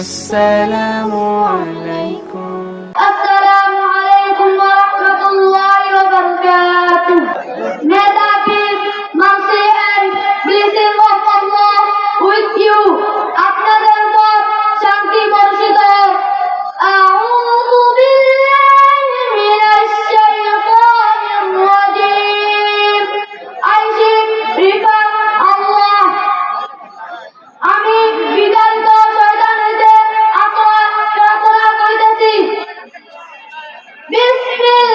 السلام عليكم السلام عليكم ورحمة الله وبركاته May peace, mercy and blessing of Allah with you. আপনাদের উপর শান্তি বর্ষিত হোক। أعوذ بالله من الشيطان الرجيم. I shall Bismillah.